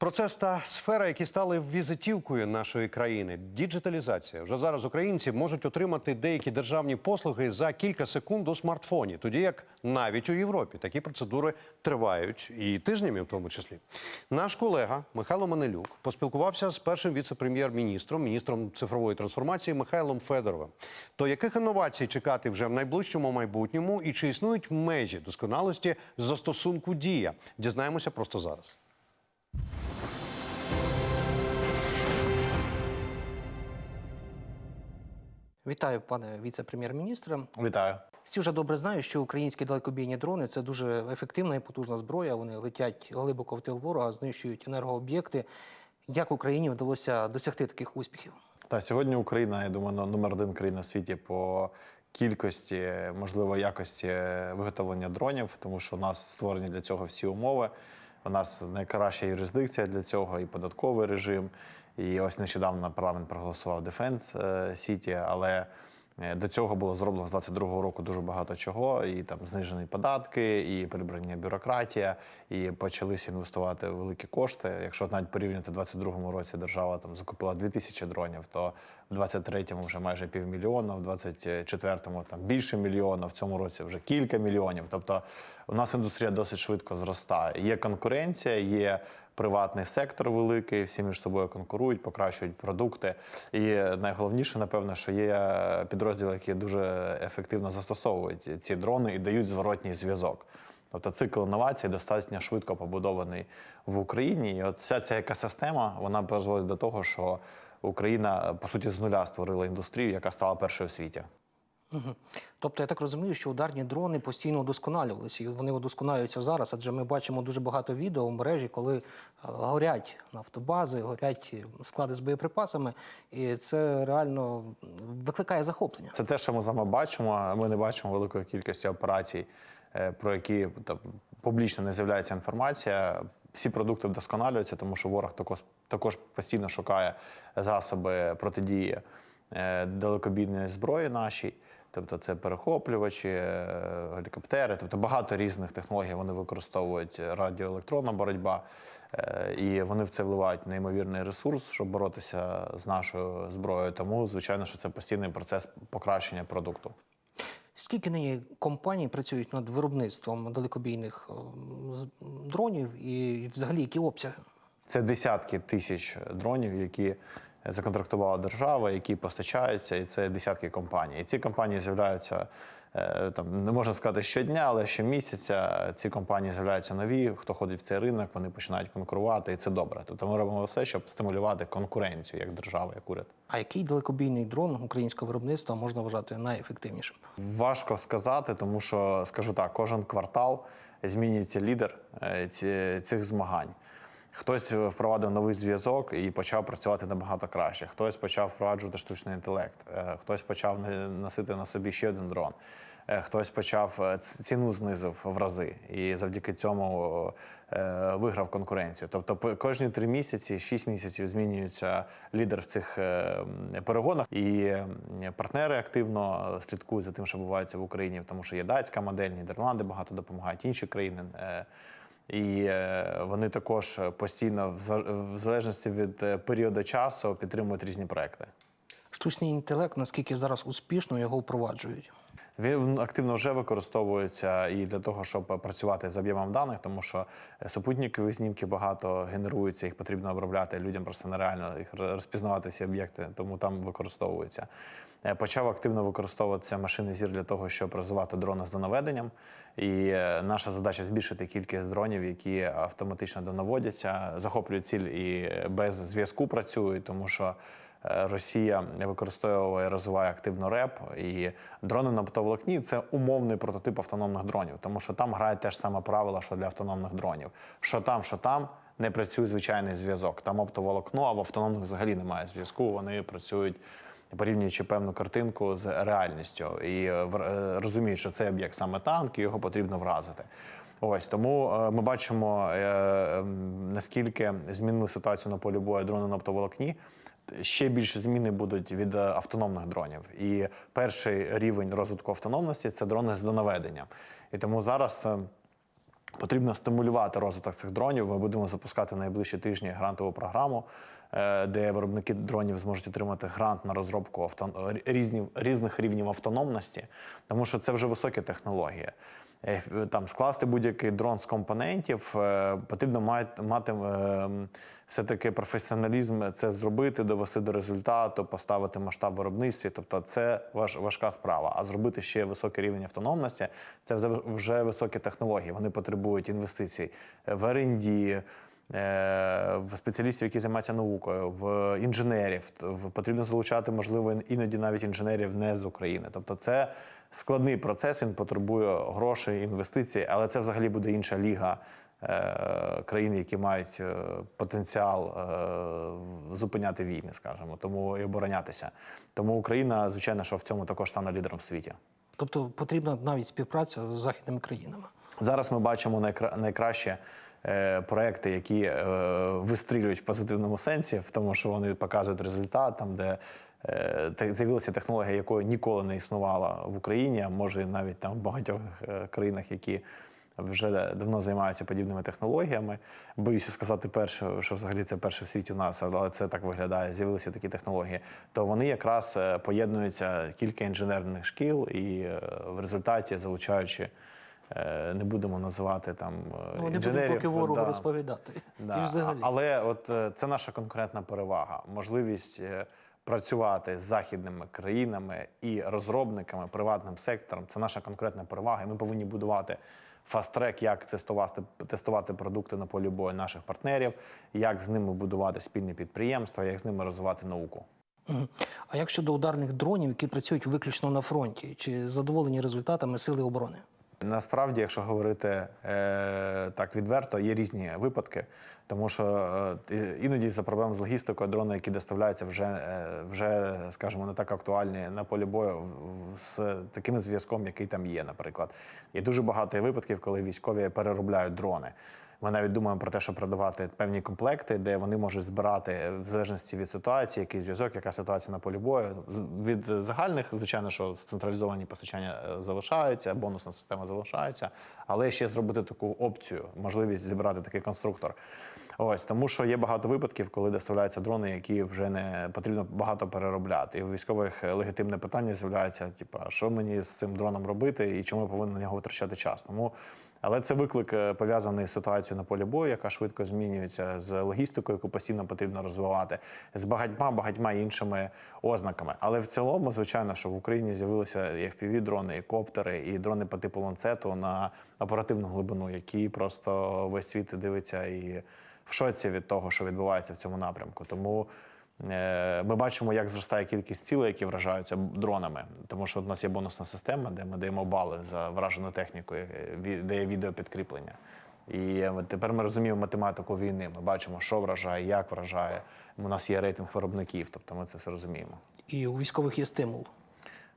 Процес та сфера, які стали візитівкою нашої країни. Діджиталізація. Вже зараз українці можуть отримати деякі державні послуги за кілька секунд у смартфоні, тоді як навіть у Європі такі процедури тривають і тижнями, в тому числі. Наш колега Михайло Манелюк поспілкувався з першим віце-прем'єр-міністром, міністром цифрової трансформації Михайлом Федоровим. То яких інновацій чекати вже в найближчому майбутньому, і чи існують межі досконалості застосунку дія? Дізнаємося просто зараз. Вітаю, пане віце-прем'єр-міністре. Вітаю. Всі вже добре знають, що українські далекобійні дрони це дуже ефективна і потужна зброя. Вони летять глибоко в тил ворога, знищують енергооб'єкти. Як Україні вдалося досягти таких успіхів? Та сьогодні Україна, я думаю, ну, номер один країна в світі по кількості, можливо, якості виготовлення дронів, тому що у нас створені для цього всі умови. У нас найкраща юрисдикція для цього, і податковий режим. І ось нещодавно парламент проголосував Defense Сіті, але е, до цього було зроблено з 22-го року дуже багато чого, і там знижені податки, і прибрання бюрократія, і почалися інвестувати великі кошти. Якщо навіть порівняти в 22-му році держава там закупила 2000 дронів, то в 23-му вже майже півмільйона, в 24-му там більше мільйона, в цьому році вже кілька мільйонів. Тобто у нас індустрія досить швидко зростає. Є конкуренція, є приватний сектор великий, всі між собою конкурують, покращують продукти. І найголовніше, напевно, що є підрозділи, які дуже ефективно застосовують ці дрони і дають зворотній зв'язок. Тобто цикл інновацій достатньо швидко побудований в Україні. І от вся ця екосистема вона призводить до того, що Україна по суті з нуля створила індустрію, яка стала першою в світі. Угу. Тобто я так розумію, що ударні дрони постійно удосконалювалися, і вони удосконалюються зараз, адже ми бачимо дуже багато відео в мережі, коли е, горять нафтобази, горять склади з боєприпасами, і це реально викликає захоплення. Це те, що ми з вами бачимо. Ми не бачимо великої кількості операцій, е, про які там публічно не з'являється інформація. Всі продукти вдосконалюються, тому що ворог також також постійно шукає засоби протидії е, далекобійної зброї нашій. Тобто це перехоплювачі, е, гелікоптери, тобто багато різних технологій вони використовують радіоелектронна боротьба, е, і вони в це вливають неймовірний ресурс, щоб боротися з нашою зброєю. Тому, звичайно, що це постійний процес покращення продукту. Скільки нині компаній працюють над виробництвом далекобійних дронів і взагалі які обсяги? Це десятки тисяч дронів, які законтрактувала держава, які постачаються, і це десятки компаній. І ці компанії з'являються там, не можна сказати щодня, але щомісяця ці компанії з'являються нові. Хто ходить в цей ринок, вони починають конкурувати, і це добре. Тобто ми робимо все, щоб стимулювати конкуренцію як держава, як уряд. А який далекобійний дрон українського виробництва можна вважати найефективнішим? Важко сказати, тому що скажу так: кожен квартал змінюється лідер цих змагань. Хтось впровадив новий зв'язок і почав працювати набагато краще. Хтось почав впроваджувати штучний інтелект, хтось почав носити на собі ще один дрон, хтось почав ціну знизив в рази і завдяки цьому виграв конкуренцію. Тобто, кожні три місяці, шість місяців змінюється лідер в цих перегонах, і партнери активно слідкують за тим, що відбувається в Україні, тому що є датська модель, Нідерланди багато допомагають, інші країни. І вони також постійно, в залежності від періоду часу, підтримують різні проекти. Штучний інтелект, наскільки зараз успішно його впроваджують? Він активно вже використовується і для того, щоб працювати з об'ємом даних, тому що супутникові знімки багато генеруються, їх потрібно обробляти людям просто нереально їх розпізнавати всі об'єкти, тому там використовується. Почав активно використовуватися машини зір для того, щоб розвивати дрони з донаведенням. І наша задача збільшити кількість дронів, які автоматично донаводяться, захоплюють ціль і без зв'язку працюють, тому що. Росія використовує і розвиває активно РЕП і дрони на оптоволокні – це умовний прототип автономних дронів, тому що там грає те ж саме правило, що для автономних дронів. Що там, що там не працює звичайний зв'язок. Там оптоволокно, а в автономних взагалі немає зв'язку. Вони працюють. Порівнюючи певну картинку з реальністю і розуміють, що цей об'єкт саме танк, і його потрібно вразити. Ось тому ми бачимо наскільки змінили ситуацію на полі бою дрони на оптоволокні. Ще більше зміни будуть від автономних дронів. І перший рівень розвитку автономності це дрони з донаведенням. І тому зараз Потрібно стимулювати розвиток цих дронів. Ми будемо запускати найближчі тижні грантову програму, е, де виробники дронів зможуть отримати грант на розробку авто... різні... різних рівнів автономності, тому що це вже високі технології. Там скласти будь-який дрон з компонентів е, потрібно мати, мати е, все-таки професіоналізм це зробити, довести до результату, поставити масштаб виробництві. Тобто це важ, важка справа. А зробити ще високий рівень автономності це вже, вже високі технології. Вони потребують інвестицій в R&D, е, в спеціалістів, які займаються наукою, в інженерів. Потрібно залучати, можливо, іноді навіть інженерів не з України. Тобто, це складний процес. Він потребує грошей, інвестицій, але це взагалі буде інша ліга. е, Країн, які мають е, потенціал е, зупиняти війни, скажімо, тому і оборонятися. Тому Україна, звичайно, що в цьому також стане лідером в світі. Тобто потрібна навіть співпраця з західними країнами. Зараз ми бачимо найкра... найкращі е, проекти, які вистрілюють в позитивному сенсі, в тому, що вони показують результат, там, де з'явилася технологія, якої ніколи не існувала в Україні, а може навіть там в багатьох е, країнах, які вже давно займаються подібними технологіями. Боюся сказати перше, що взагалі це перше в світі у нас, але це так виглядає. З'явилися такі технології. То вони якраз е, поєднуються кілька інженерних шкіл і е, в результаті залучаючи. е, Не будемо називати там е, Ну, не будемо поки ворогу да. розповідати. Да. І взагалі. Але от е, це наша конкурентна перевага, можливість е, працювати з західними країнами і розробниками, приватним сектором. Це наша конкурентна перевага. І ми повинні будувати фаст-трек, як тестувати, тестувати продукти на полі бою наших партнерів, як з ними будувати спільні підприємства, як з ними розвивати науку. А як щодо ударних дронів, які працюють виключно на фронті, чи задоволені результатами сили оборони? Насправді, якщо говорити е, так відверто, є різні випадки, тому що е, іноді за проблем з логістикою дрони, які доставляються, вже, е, вже скажімо, не так актуальні на полі бою з таким зв'язком, який там є, наприклад. Є дуже багато випадків, коли військові переробляють дрони. Ми навіть думаємо про те, щоб продавати певні комплекти, де вони можуть збирати в залежності від ситуації, який зв'язок, яка ситуація на полі бою. Від загальних, звичайно, що централізовані постачання е, залишаються, бонусна система залишається, але ще зробити таку опцію, можливість зібрати такий конструктор. Ось тому, що є багато випадків, коли доставляються дрони, які вже не потрібно багато переробляти. І у військових е, легітимне питання з'являється: типу, що мені з цим дроном робити і чому я повинен на нього витрачати час? Тому але це виклик е, пов'язаний з ситуацією на полі бою, яка швидко змінюється, з логістикою, яку постійно потрібно розвивати, з багатьма багатьма іншими ознаками. Але в цілому, звичайно, що в Україні з'явилися fpv дрони, і коптери, і дрони по типу ланцету на оперативну глибину, які просто весь світ дивиться і в шоці від того, що відбувається в цьому напрямку. Тому ми бачимо, як зростає кількість цілей, які вражаються дронами. Тому що у нас є бонусна система, де ми даємо бали за вражену техніку, е, де є відеопідкріплення. І е, тепер ми розуміємо математику війни. Ми бачимо, що вражає, як вражає. У нас є рейтинг виробників, тобто ми це все розуміємо. І у військових є стимул.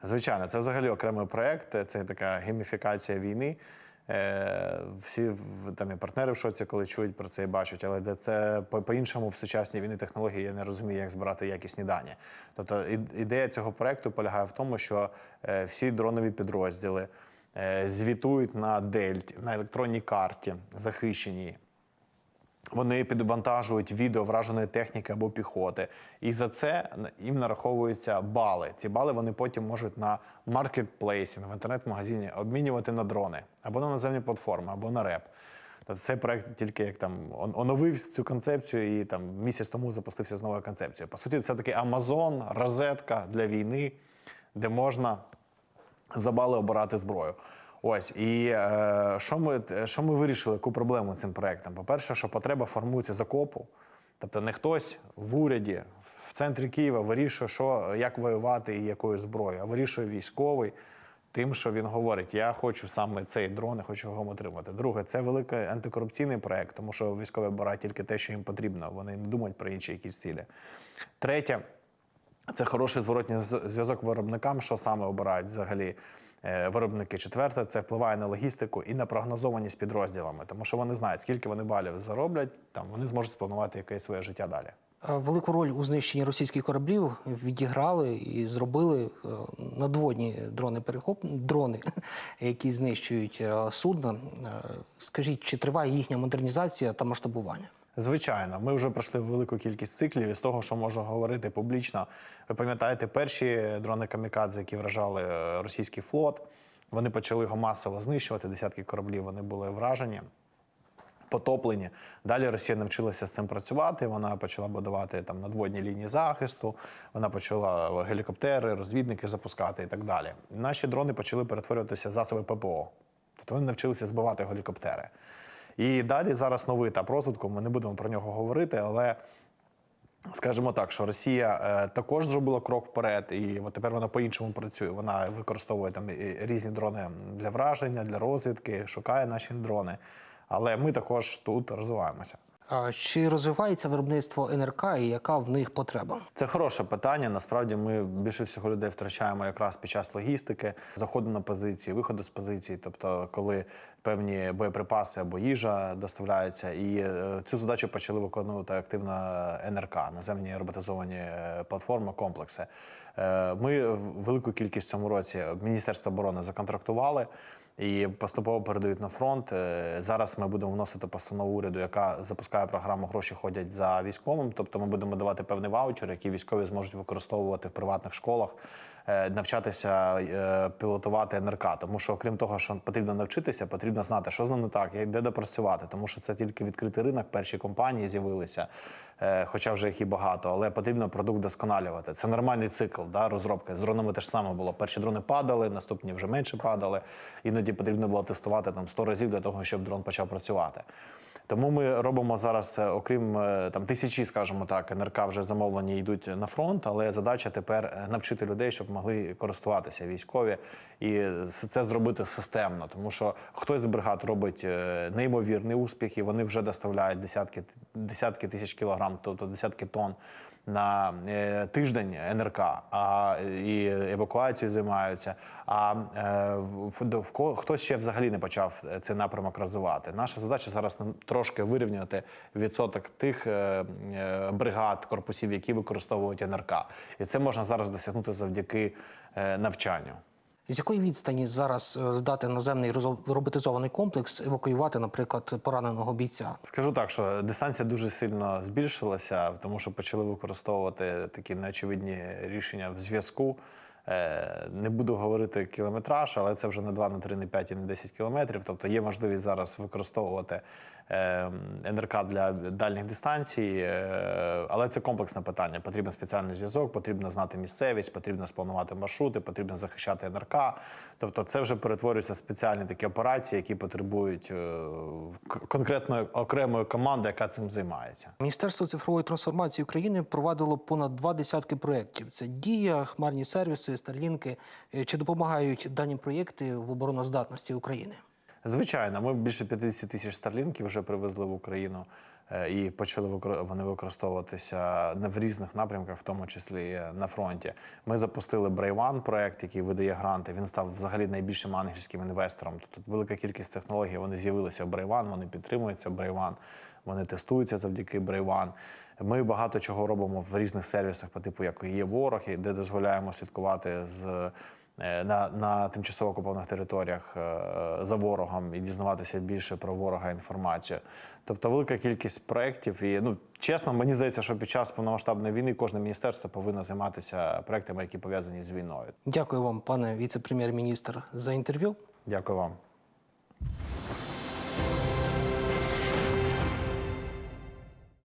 Звичайно, це взагалі окремий проект. Це така гейміфікація війни. Е, Всі там і партнери в шоці, коли чують про це і бачать, але де це по- по-іншому в сучасній війні технології я не розумію, як збирати якісні дані. Тобто ідея цього проекту полягає в тому, що е, всі дронові підрозділи е, звітують на дельті, на електронній карті, захищеній. Вони підвантажують відео враженої техніки або піхоти, і за це їм нараховуються бали. Ці бали вони потім можуть на маркетплейсі, в інтернет-магазині обмінювати на дрони або на наземні платформи, або на реп. Тобто цей проект тільки як там оновив цю концепцію і там місяць тому запустився з новою концепцією. По суті, це такий Амазон, розетка для війни, де можна за бали обирати зброю. Ось і е, що ми що ми вирішили, яку проблему цим проектом? По-перше, що потреба формується з окопу. Тобто не хтось в уряді в центрі Києва вирішує, що як воювати і якою зброєю, а вирішує військовий. Тим, що він говорить, я хочу саме цей дрон, і хочу його отримати. Друге, це великий антикорупційний проект, тому що військові обирають тільки те, що їм потрібно. Вони не думають про інші якісь цілі. Третє, це хороший зворотній зв'язок виробникам, що саме обирають взагалі е, виробники. Четверте, це впливає на логістику і на прогнозованість підрозділами, тому що вони знають, скільки вони балів зароблять, там вони зможуть спланувати якесь своє життя далі. Е, Велику роль у знищенні російських кораблів відіграли і зробили е, надводні дрони перехоп дрони, які знищують судна. Скажіть, чи триває їхня модернізація та масштабування? Звичайно, ми вже пройшли велику кількість циклів і з того, що можна говорити публічно. Ви пам'ятаєте, перші дрони камікадзе, які вражали е, російський флот, вони почали його масово знищувати. Десятки кораблів вони були вражені. Потоплені. Далі Росія навчилася з цим працювати. Вона почала будувати там надводні лінії захисту, вона почала гелікоптери, розвідники запускати і так далі. Наші дрони почали перетворюватися в засоби ППО. Тобто вони навчилися збивати гелікоптери. І далі зараз новий етап розвитку. Ми не будемо про нього говорити, але Скажімо так, що Росія е, також зробила крок вперед, і от тепер вона по-іншому працює. Вона використовує там різні дрони для враження, для розвідки, шукає наші дрони. Але ми також тут розвиваємося. Чи розвивається виробництво НРК і яка в них потреба? Це хороше питання. Насправді ми більше всього людей втрачаємо якраз під час логістики, заходу на позиції, виходу з позиції, тобто коли певні боєприпаси або їжа доставляються. І е, цю задачу почали виконувати активно НРК, наземні роботизовані е, платформи, комплекси. Е, Ми велику кількість цьому році Міністерство оборони законтрактували. І поступово передають на фронт. Е, Зараз ми будемо вносити постанову уряду, яка запускає програму Гроші ходять за військовим. Тобто ми будемо давати певний ваучер, який військові зможуть використовувати в приватних школах, навчатися е, пілотувати НРК. Тому що, окрім того, що потрібно навчитися, потрібно знати, що з ним не так, де допрацювати. Тому що це тільки відкритий ринок, перші компанії з'явилися, е, хоча вже їх і багато, але потрібно продукт досконалювати. Це нормальний цикл да, розробки. З дронами теж саме було. Перші дрони падали, наступні вже менше падали. Іноді потрібно було тестувати там 100 разів для того, щоб дрон почав працювати. Тому ми робимо зараз, е, окрім е, там тисячі, скажімо так, НРК вже замовлені йдуть на фронт, але задача тепер е, навчити людей, щоб могли користуватися військові, і це зробити системно, тому що хтось з бригад робить е, неймовірний успіх, і вони вже доставляють десятки десятки тисяч кілограм, тобто десятки тонн на е, тиждень НРК, а і евакуацією займаються. А е, в, хтось ще взагалі не почав цей напрямок розвивати. Наша задача зараз трошки вирівнювати відсоток тих е, бригад, корпусів, які використовують НРК. І це можна зараз досягнути завдяки навчанню. З якої відстані зараз е, здати наземний роботизований комплекс евакуювати, наприклад, пораненого бійця? Скажу так, що дистанція дуже сильно збільшилася, тому що почали використовувати такі неочевидні рішення в зв'язку. Е, Не буду говорити кілометраж, але це вже не 2, не 3, не 5 і не 10 кілометрів. Тобто є можливість зараз використовувати е, НРК для дальніх дистанцій, е, але це комплексне питання. Потрібен спеціальний зв'язок, потрібно знати місцевість, потрібно спланувати маршрути, потрібно захищати НРК. Тобто, це вже перетворюються в спеціальні такі операції, які потребують конкретної окремої команди, яка цим займається. Міністерство цифрової трансформації України провадило понад два десятки проєктів. Це дія, хмарні сервіси, старлінки. Е, Чи допомагають дані проєкти в обороноздатності України? Звичайно, ми більше 50 тисяч старлінків вже привезли в Україну е, і почали вони використовуватися в різних напрямках, в тому числі е, на фронті. Ми запустили Брейван проект, який видає гранти. Він став взагалі найбільшим ангельським інвестором. Тут велика кількість технологій вони з'явилися в Брейван, вони підтримуються Брейван, вони тестуються завдяки Брейван. Ми багато чого робимо в різних сервісах, по типу як є ворог, де дозволяємо слідкувати з е, на, на тимчасово окупованих територіях е, за ворогом і дізнаватися більше про ворога інформацію. Тобто велика кількість проєктів. І ну чесно, мені здається, що під час повномасштабної війни кожне міністерство повинно займатися проектами, які пов'язані з війною. Дякую вам, пане віце-прем'єр-міністр, за інтерв'ю. Дякую вам.